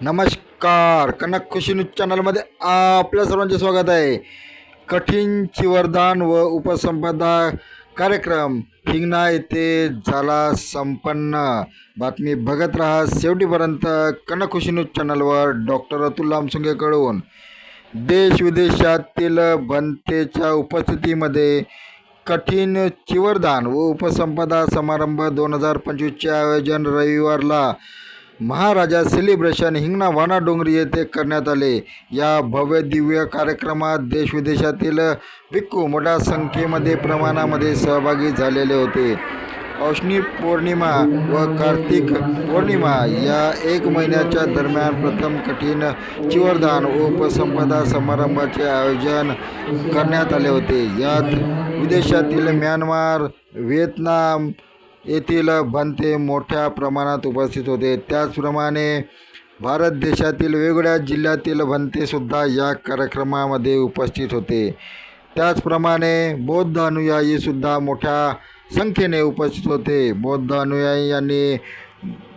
नमस्कार. कनक खुशी न्यूज चॅनलमध्ये आपल्या सर्वांचे स्वागत आहे. कठीण चिवरदान व उपसंपदा कार्यक्रम हिंगणा येथे झाला संपन्न. बातमी बघत राहा शेवटीपर्यंत कनक खुशी न्यूज चॅनलवर डॉक्टर अतुल लामसुंगेकडून देश विदेशातील बनतेच्या उपस्थितीमध्ये कठीण चिवरदान व उपसंपदा समारंभ दोन हजार पंचवीसचे आयोजन रविवारला महाराजा सेलिब्रेशन हिंगणा वानाडोंगरी येथे करण्यात आले. या भव्य दिव्य कार्यक्रमात देशविदेशातील भिक्खू मोठ्या संख्येमध्ये प्रमाणामध्ये सहभागी झालेले होते. औष्णी पौर्णिमा व कार्तिक पौर्णिमा या एक महिन्याच्या दरम्यान प्रथम कठीण चिवरदान उपसंपदा समारंभाचे आयोजन करण्यात आले होते. यात विदेशातील म्यानमार व्हिएतनाम येथील भंते मोठ्या प्रमाणात उपस्थित होते. त्याचप्रमाणे भारत देशातील वेगवेगळ्या जिल्ह्यातील भंतेसुद्धा या कार्यक्रमामध्ये उपस्थित होते. त्याचप्रमाणे बौद्ध अनुयायीसुद्धा मोठ्या संख्येने उपस्थित होते. बौद्ध अनुयायी यांनी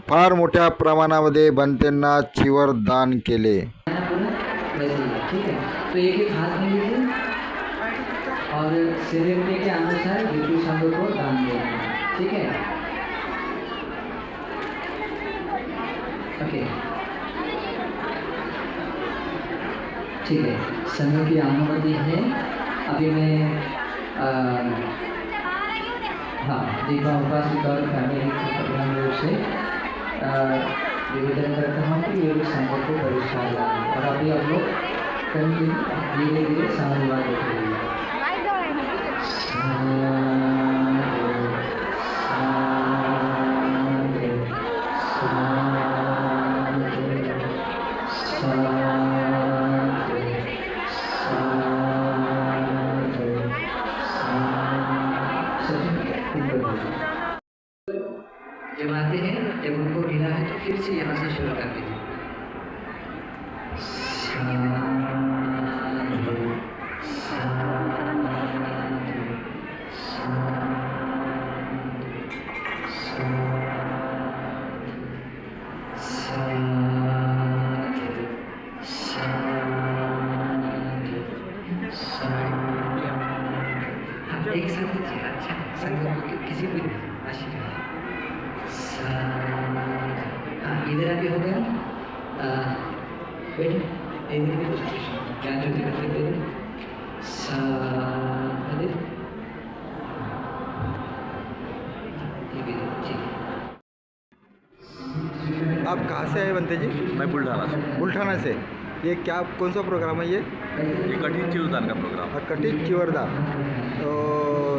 फार मोठ्या प्रमाणामध्ये भंतेंना चिवर दान केले. और के अनुसार संघ को दान दिया ठीक है। ओके ठीक है। संघ की अनुमति है। अभी मैं अ, हाँ दीपा उपासित और फैमिली कल्याण रूप से निवेदन करता हूँ कि ये लोग संघ को परिष्कार लाएँ और अभी आप लोग कंटिन्यू धीरे धीरे समानुवाद देखेंगे जब हैं, जब उनको मिला है तो फिर से यहाँ से शुरू कर दीजिए एक लीजिए अच्छा संगम को किसी भी आशीर्वाद। इधर आके हो गया। इधर भी सा है आप कहाँ से आए बनते जी? मैं बुल्ढाना से। बुल्ढाना से। ये क्या कौन सा प्रोग्राम है ये? ये कठिन चिवदान का प्रोग्राम। है कटिंग चिवरदान तो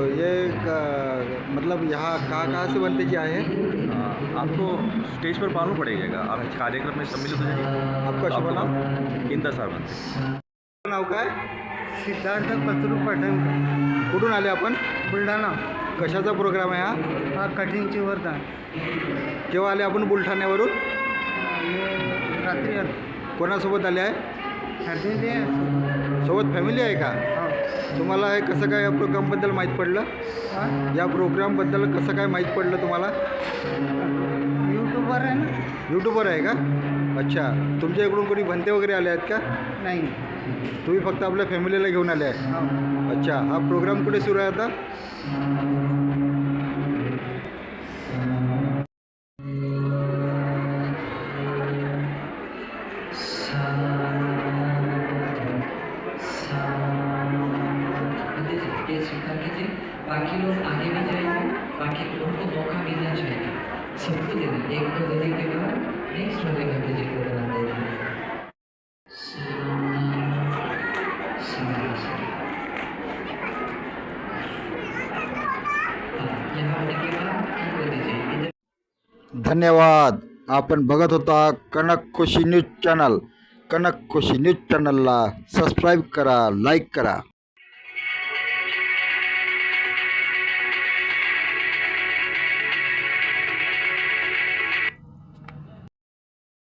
ये क- मतलब यहाँ कहाँ कहाँ से बनते जी आए हैं? आपको स्टेज पर मालूम पड़ेगा आप कार्यक्रम में सम्मिलित हो जाइए आपका शुभ नाम? इंदर सर बनते नाव काय? सिद्धार्थ पत्रू पठण कुठून आले आपण? बुलढाणा. कशाचा प्रोग्राम आहे हा? हा कठीणची वरदान. केव्हा आले आपण बुलढाण्यावरून? आणि रात्री आलो. कोणासोबत आले आहे? फॅमिली आहे. सोबत फॅमिली आहे का? हो. तुम्हाला हे कसं काय या प्रोग्रामबद्दल माहीत पडलं? या प्रोग्रामबद्दल कसं काय माहीत पडलं तुम्हाला? यूट्यूबवर आहे ना. यूट्यूबवर आहे का? अच्छा. तुमच्या इकडून कोणी भंते वगैरे आले आहेत का? नाही. तुम्ही फक्त आपल्या फॅमिलीला घेऊन आले आहे. हो. अच्छा. हा प्रोग्राम कुठे सुरू आहे आता? बाकी लोग आगे भी जाएँगे, बाकी लोगों को मौका मिलना चाहिए। सबको देना, एक को देने के बाद नेक्स्ट वाले देना देना यहाँ आने के बाद दीजिए इधर धन्यवाद। आपण बघत होता Kanak Khushi news channel. Kanak Khushi news चॅनलला सबस्क्राईब करा लाईक करा।